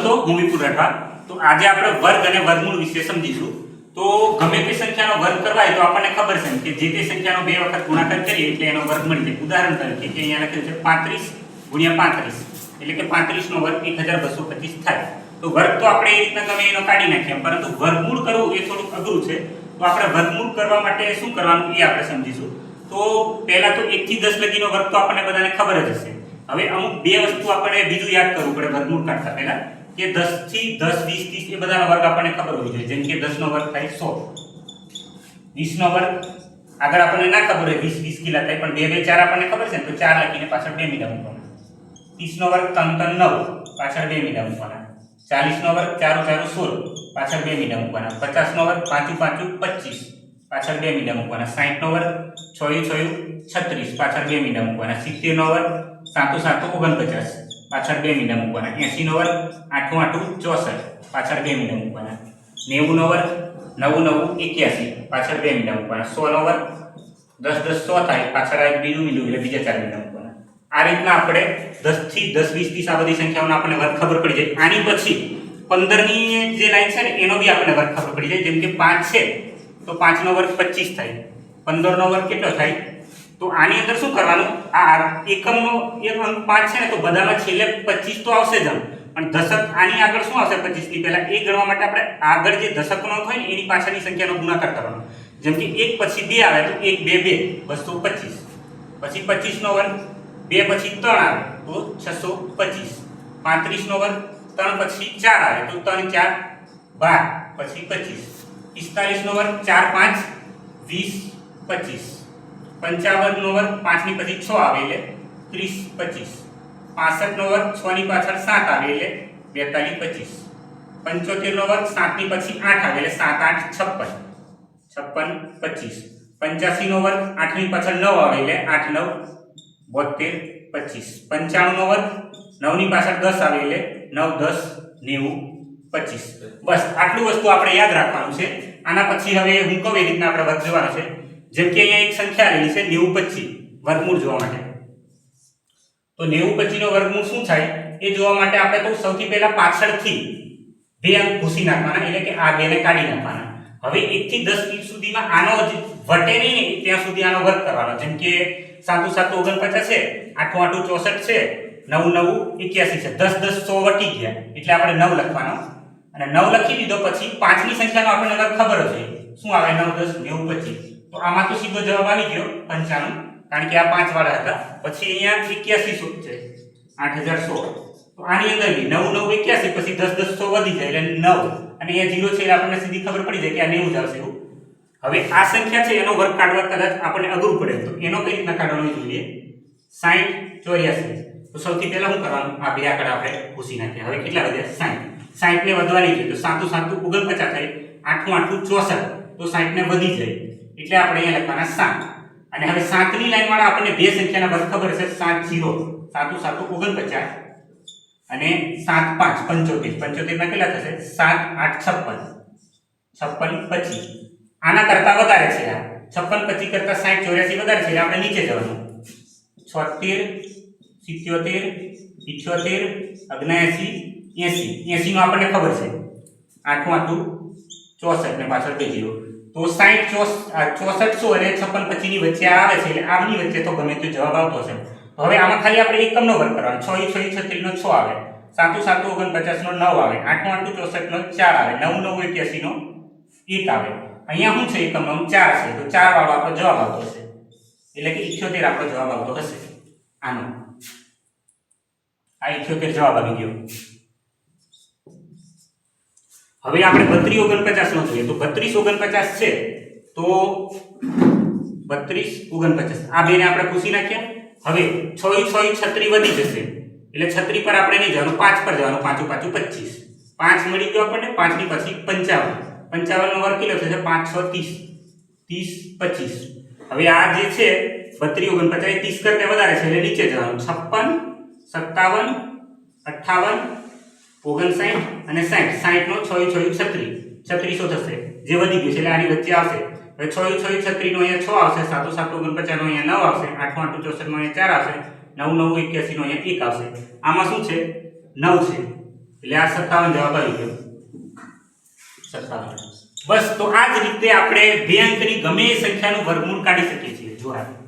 દોસ્તો હું વિપુલ રાઠવા તો આજે આપણે વર્ગ અને વર્ગમૂળ વિશે સમજીશું. તો ગમે તે સંખ્યાનો વર્ગ કરવા હોય તો આપણને ખબર છે કે જે તે સંખ્યાનો બે વખત ગુણાકાર કરીએ એટલે એનો વર્ગ મળી જાય. ઉદાહરણ તરીકે કે અહીંયા લખ્યું છે પાંત્રીસ ગુણ્યા પાંત્રીસ, એટલે કે પાંત્રીસનો વર્ગ એક હજાર બસો પચીસ થાય. તો વર્ગ તો આપણે એ રીતના ગમે એનો કાઢી નાખીએ પરંતુ વર્ગમૂળ કરવું એ થોડુંક અઘરું છે. તો આપણે વર્ગમૂળ કરવા માટે શું કરવાનું એ આપણે સમજીશું. તો પહેલા તો એકથી દસ લગીનો વર્ગ તો આપણને બધાને ખબર જ હશે. હવે અમુક બે વસ્તુ આપણે બીજું યાદ કરવું પડે વર્ગમૂળ કાઢતા પહેલા. કે 10 થી 10 20 30 એ બધાનો વર્ગ આપણને ખબર હોવી જોઈએ જેમ કે 10 નો વર્ગ થાય 100 20 નો વર્ગ, આગળ આપણને ના ખબર હોય 20 20 કિલા થાય, પણ બે બે, ચાર આપણને ખબર છે તો ચાર લખીને પાછળ 2 મીડા મૂકવાના. 30 નો વર્ગ ત્રણ ત્રણ નવ, પાછળ 2 મીડા મૂકવાના. 40 નો વર્ગ ચારો ચારો 16 પાછળ 2 મીડા મૂકવાના. 50 નો વર્ગ પાંચું પાંચું 25 પાછળ 2 મીડા મૂકવાના. 60 નો વર્ગ છોયું છોયું 36 પાછળ 2 મીડા મૂકવાના. 70 નો વર્ગ સાતું સાતું 49 પાછળ બે મીંડા મૂકવાના. 80 નો વર્ગ આઠું આઠું 64 પાછળ બે મીંડા મૂકવાના. 90 નો વર્ગ નવું નવું 81 પાછળ બે મીંડા મૂકવાના. સો નો વર્ગ દસ દસ સો થાય. પાછળ આ બીજું મીંડું એટલે બીજા ચાર મીંડા મૂકવાના. આ રીતના આપણે દસથી દસ વીસ ત્રીસ આ બધી સંખ્યાઓનો આપણને વર્ગ ખબર પડી જાય. આની પછી પંદરની જે લાઈન છે ને, એનો બી આપણને વર્ગ ખબર પડી જાય. જેમ કે પાંચ છે, તો પાંચનો વર્ગ પચીસ થાય. પંદરનો વર્ગ કેટલો થાય? તો આની અંદર શું કરવાનું? આ એકમનો એક અંક પાંચ છે ને, તો બધામાં છેલ્લે પચીસ તો આવશે જ પણ દશક આની આગળ શું આવશે પચીસની પહેલા એ ગણવા માટે આપણે આગળ જે દશકનો અંક હોય ને, એની પાછળની સંખ્યાનો ગુણાકાર કરવાનો. જેમ કે એક પછી બે આવે, તો એક, બે બે, બસો પચીસ. પછી પચીસનો વર્ગ, બે પછી ત્રણ આવે, તો છસો પચીસ. પાંત્રીસનો વર્ગ, ત્રણ પછી ચાર આવે, તો ત્રણ, ચાર, બાર, પછી પચીસ. પિસ્તાલીસનો વર્ગ, ચાર, પાંચ, વીસ, પચીસ. પંચાવનનો વર્ગ પાંચની પછી છ આવે એટલે ત્રીસ, પચીસ. પાસઠનો વર્ગ છની પાછળ સાત આવે એટલે બેતાલીસ, પચીસ. પંચોતેરનો વર્ગ સાતની પછી આઠ આવે એટલે સાત, આઠ, છપ્પન. છપ્પન, પચીસ. પંચ્યાસીનો વર્ગ આઠની પાછળ નવ આવે એટલે આઠ, નવ બોતેર પચીસ. પંચાણુંનો વર્ગ નવની પાછળ દસ આવે એટલે નવ, દસ, નેવું, પચીસ. બસ, આટલું વસ્તુ આપણે યાદ રાખવાનું છે. આના પછી હવે હું કહું એ રીતના આપણે વર્ગ જવાનું છે. જેમ કે અહીંયા એક સંખ્યા આવેલી છે નેવું પચીસ વર્ગમૂળ જોવા માટે. તો નેવું પચીનો વર્ગમૂળ શું થાય? એ જોવા માટે આપણે તો સૌથી પહેલા પાછળથી બે અંક ભૂસી નાખવાના, એટલે કે આ બેને કાઢી નાખવાના. હવે એકથી દસ સુધીમાં આનો જ વટે નહીં, ત્યાં સુધી આનો વર્ગ કરવાનો. જેમ કે સાતું સાતું ઓગણપચાસ છે આઠું આઠું ચોસઠ છે, નવું નવું એક્યાસી છે. દસ દસ સો વટી ગયા, એટલે આપણે નવ લખવાનો. અને નવ લખી દીધો પછી પાંચની સંખ્યાનો આપણને ખબર હોય. શું આવે? નવ દસ, નેવું પચીસ. તો આમાં તો સીધો જવાબ આવી ગયો પંચાણું, કારણ કે આ પાંચ વાળા હતા. પછી અહીંયા એક્યાસી સો છે? આઠ હજાર સો તો આની અંદર બી નવ નવ એક્યાસી, પછી દસ દસ સો વધી જાય એટલે નવ. અને અહીંયા જીરો છે એટલે આપણને સીધી ખબર પડી જાય કે આ નેવું જ આવશે એવું. હવે આ સંખ્યા છે એનો વર્ગ કાઢવા કદાચ આપણને અઘરું પડે તો એનો કઈ રીતના કાઢવાનો જોઈએ? સાઠ ચોર્યાસી. તો સૌથી પહેલા શું કરવાનું? આ બે આંકડા આપણે ભૂસી નાખીએ હવે કેટલા વધ્યા? સાઠ સાઠ ને વધવાની છે તો સાતું સાતું ઓગણપચાસ થાય. આઠું આઠું ચોસઠ. તો સાઠ ને વધી જાય. એટલે આપણે અહીંયા લખવાના સાત. અને હવે સાતની લાઈન વાળા આપણને બે સંખ્યાના વર્ગ ખબર છે સાત જીરો. સાતું સાતું ઓગણપચાસ. અને સાત પાંચ, પંચોતેર. પંચોતેરના કેટલા થશે? સાત, આઠ, છપ્પન. છપ્પન, પચીસ. આના કરતા વધારે છે આ. છપ્પન, પચીસ કરતા સાઠ, ચોર્યાસી વધારે છે, એટલે આપણે નીચે જવાનું. છોતેર, સિત્યોતેર, ઇઠ્યોતેર અગ્નાએસી એસી. એસીનું આપણને ખબર છે. આઠું આઠું ચોસઠ ને પાછળ બે જીરો. તો સાઠ ચોસ ચોસઠ સો અને છપ્પન પચીસની વચ્ચે આવે છે એટલે આમની વચ્ચે તો ગમે તે જવાબ આવતો હશે. હવે આમાં ખાલી આપણે એકમનો વર્ગ કરવાનો. છ છ છત્રીસનો છ આવે. સાતું સાતું ઓગણપચાસનો નવ આવે. આઠું આઠું ચોસઠનો ચાર આવે. નવ નવ એક્યાસીનો એક આવે. અહીંયા શું છે એકમનો ચાર છે. તો ચાર વાળો આપણો જવાબ આવતો હશે. એટલે કે ઇઠ્યોતેર આપણો જવાબ આવતો હશે. આનો. આ ઇઠ્યોતેર જવાબ આવી ગયો. હવે આપણે બત્રીસ ઓગણપચાસ નો જોઈએ. તો બત્રીસ ઓગણપચાસ છે, તો બત્રીસ ઓગણપચાસ. આ બેને આપણે પૂછી નાખ્યા. હવે છ છ છત્રી વધી જશે. એટલે છત્રી પર આપણે નહીં જવાનું, પાંચ પર જવાનું. પાંચું પાછું પચીસ. પાંચ મળી ગયો આપણને, પાંચની પછી પંચાવન. પંચાવનનો વર્ગ કેટલો થશે? પાંચ છ ત્રીસ. ત્રીસ પચીસ. હવે આ જે છે, બત્રીસ ઓગણપચાસ ત્રીસ કરતા વધારે છે, એટલે નીચે જવાનું. છપ્પન, સત્તાવન, અઠ્ઠાવન ઓગણસાઠ અને સાઠ સાઠનો છ છ છત્રીસ છત્રીસો થશે. જે વધી ગયું છે એટલે આની વચ્ચે આવશે. હવે છ છ છત્રીનો અહીંયા છ આવશે. સાતો સાત ઓગણપચાસનો અહીંયા નવ આવશે. આઠું આઠું ચોસઠનો અહીંયા ચાર આવશે. નવ નવ એક્યાસીનો અહીંયા એક આવશે. આમાં શું છે? નવ છે. એટલે આ સત્તાવન જવાબ આવી ગયો. સત્તાવન. બસ, તો આ જ રીતે આપણે બે અંકની ગમે એ સંખ્યાનું વર્ગમૂળ કાઢી શકીએ છીએ. જો આ